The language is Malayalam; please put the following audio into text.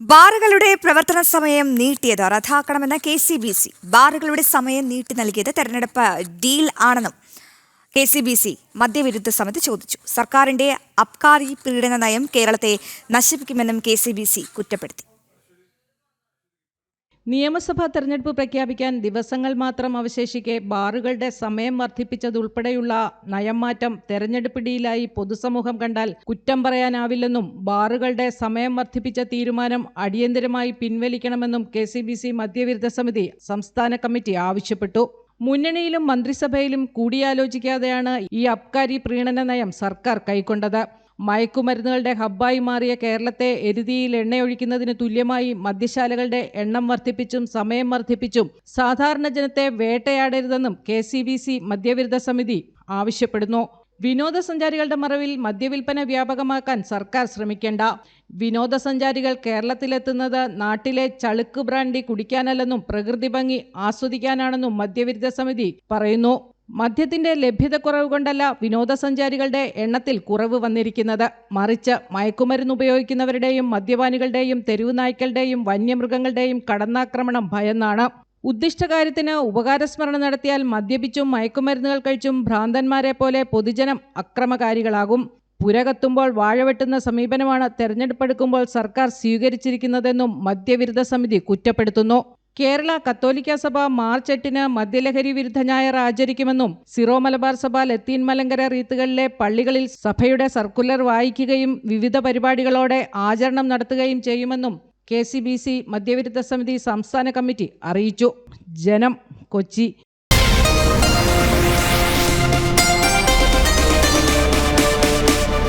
ബാറുകളുടെ പ്രവർത്തന സമയം നീട്ടിയത് റദ്ദാക്കണമെന്ന കെ സി ബി സി. ബാറുകളുടെ സമയം നീട്ടി നൽകിയത് തെരഞ്ഞെടുപ്പ് ഡീൽ ആണെന്നും കെ സി ബി സി മദ്യവിരുദ്ധ സമിതി ചോദിച്ചു. സർക്കാരിന്റെ അബ്കാരി പീഡന നയം കേരളത്തെ നശിപ്പിക്കുമെന്നും കെ സി ബി സി കുറ്റപ്പെടുത്തി. നിയമസഭാ തെരഞ്ഞെടുപ്പ് പ്രഖ്യാപിക്കാൻ ദിവസങ്ങൾ മാത്രം അവശേഷിക്കെ ബാറുകളുടെ സമയം വർദ്ധിപ്പിച്ചതുൾപ്പെടെയുള്ള നയം മാറ്റം തെരഞ്ഞെടുപ്പിടിയിലായി പൊതുസമൂഹം കണ്ടാൽ കുറ്റം പറയാനാവില്ലെന്നും ബാറുകളുടെ സമയം വർദ്ധിപ്പിച്ച തീരുമാനം അടിയന്തരമായി പിൻവലിക്കണമെന്നും കെ സി ബി സി മദ്യവിരുദ്ധ സമിതി സംസ്ഥാന കമ്മിറ്റി ആവശ്യപ്പെട്ടു. മുന്നണിയിലും മന്ത്രിസഭയിലും കൂടിയാലോചിക്കാതെയാണ് ഈ അബ്കാരി പ്രീണന നയം സർക്കാർ കൈക്കൊണ്ടത്. മയക്കുമരുന്നുകളുടെ ഹബ്ബായി മാറിയ കേരളത്തെ എരുതിയിൽ എണ്ണയൊഴിക്കുന്നതിന് തുല്യമായി മദ്യശാലകളുടെ എണ്ണം വർദ്ധിപ്പിച്ചും സമയം വർദ്ധിപ്പിച്ചും സാധാരണ ജനത്തെ വേട്ടയാടരുതെന്നും കെ സി ബി സി മദ്യവിരുദ്ധ സമിതി ആവശ്യപ്പെടുന്നു. വിനോദസഞ്ചാരികളുടെ മറവിൽ മദ്യവിൽപ്പന വ്യാപകമാക്കാൻ സർക്കാർ ശ്രമിക്കേണ്ട. വിനോദസഞ്ചാരികൾ കേരളത്തിലെത്തുന്നത് നാട്ടിലെ ചളുക്ക് ബ്രാൻഡി കുടിക്കാനല്ലെന്നും പ്രകൃതി ഭംഗി ആസ്വദിക്കാനാണെന്നും മദ്യവിരുദ്ധ സമിതി പറയുന്നു. മദ്യത്തിന്റെ ലഭ്യതക്കുറവ് കൊണ്ടല്ല വിനോദസഞ്ചാരികളുടെ എണ്ണത്തിൽ കുറവ് വന്നിരിക്കുന്നത്. മറിച്ച് മയക്കുമരുന്ന് ഉപയോഗിക്കുന്നവരുടെയും മദ്യപാനികളുടെയും തെരുവു നായ്ക്കളുടെയും വന്യമൃഗങ്ങളുടെയും കടന്നാക്രമണം ഭയന്നാണ്. ഉദ്ദിഷ്ട കാര്യത്തിന് ഉപകാരസ്മരണ നടത്തിയാൽ മദ്യപിച്ചും മയക്കുമരുന്നുകൾ കഴിച്ചും ഭ്രാന്തന്മാരെ പോലെ പൊതുജനം അക്രമകാരികളാകും. പുരകത്തുമ്പോൾ വാഴവെട്ടുന്ന സമീപനമാണ് തെരഞ്ഞെടുപ്പെടുക്കുമ്പോൾ സർക്കാർ സ്വീകരിച്ചിരിക്കുന്നതെന്നും മദ്യവിരുദ്ധ സമിതി കുറ്റപ്പെടുത്തുന്നു. കേരള കത്തോലിക്ക സഭ മാർച്ച് എട്ടിന് മദ്യലഹരി വിരുദ്ധ ഞായർ ആചരിക്കുമെന്നും സിറോ മലബാർ സഭ ലത്തീൻ മലങ്കര റീത്തുകളിലെ പള്ളികളിൽ സഭയുടെ സർക്കുലർ വായിക്കുകയും വിവിധ പരിപാടികളോടെ ആചരണം നടത്തുകയും ചെയ്യുമെന്നും കെ സി ബി സി മദ്യവിരുദ്ധ സമിതി സംസ്ഥാന കമ്മിറ്റി അറിയിച്ചു. ജനം കൊച്ചി.